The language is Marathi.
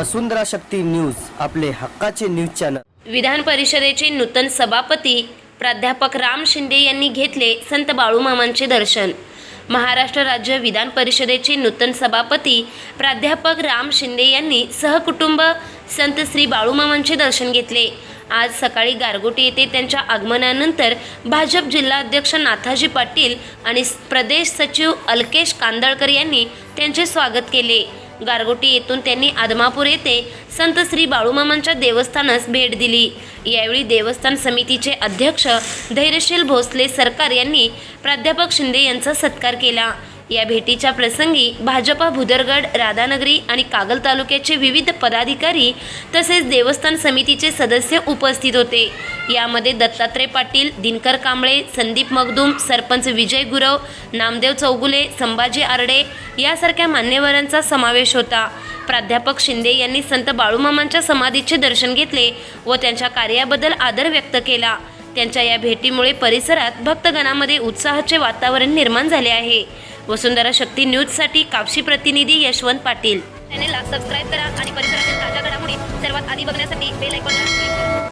वसुंधरा शक्ती न्यूज आपले हक्काचे न्यूज चॅनल. विधान परिषदेचे नूतन सभापती प्राध्यापक राम शिंदे यांनी घेतले संत बाळूमामांचे दर्शन. महाराष्ट्र राज्य विधान परिषदेचे नूतन सभापती प्राध्यापक राम शिंदे यांनी सहकुटुंब संत श्री बाळूमामांचे दर्शन घेतले. आज सकाळी गारगोटी येथे त्यांच्या आगमनानंतर भाजप जिल्हाध्यक्ष नाथाजी पाटील आणि प्रदेश सचिव अलकेश कांदळकर यांनी त्यांचे स्वागत केले. गारगोटी येथून त्यांनी आदमापूर येथे संत श्री बाळूमामांच्या देवस्थानास भेट दिली. यावेळी देवस्थान समितीचे अध्यक्ष धैर्यशील भोसले सरकार यांनी प्राध्यापक शिंदे यांचा सत्कार केला. या भेटीच्या प्रसंगी भाजपा भुदरगड राधानगरी आणि कागल तालुक्याचे विविध पदाधिकारी तसेच देवस्थान समितीचे सदस्य उपस्थित होते. यामध्ये दत्तात्रय पाटील दिनकर कांबळे संदीप मगदूम सरपंच विजय गुरव नामदेव चौगुले संभाजी आरडे यासारख्या मान्यवरांचा समावेश होता. प्राध्यापक शिंदे यांनी संत बाळूमामांच्या समाधीचे दर्शन घेतले व त्यांच्या कार्याबद्दल आदर व्यक्त केला. त्यांच्या या भेटीमुळे परिसरात भक्तगणामध्ये उत्साहाचे वातावरण निर्माण झाले आहे. वसुंधरा शक्ती न्यूजसाठी कापशी प्रतिनिधी यशवंत पाटील. चॅनेलला सबस्क्राईब करा आणि परिसरातील ताज्या घडामोडी सर्वात आधी बघण्यासाठी बेल ऐकून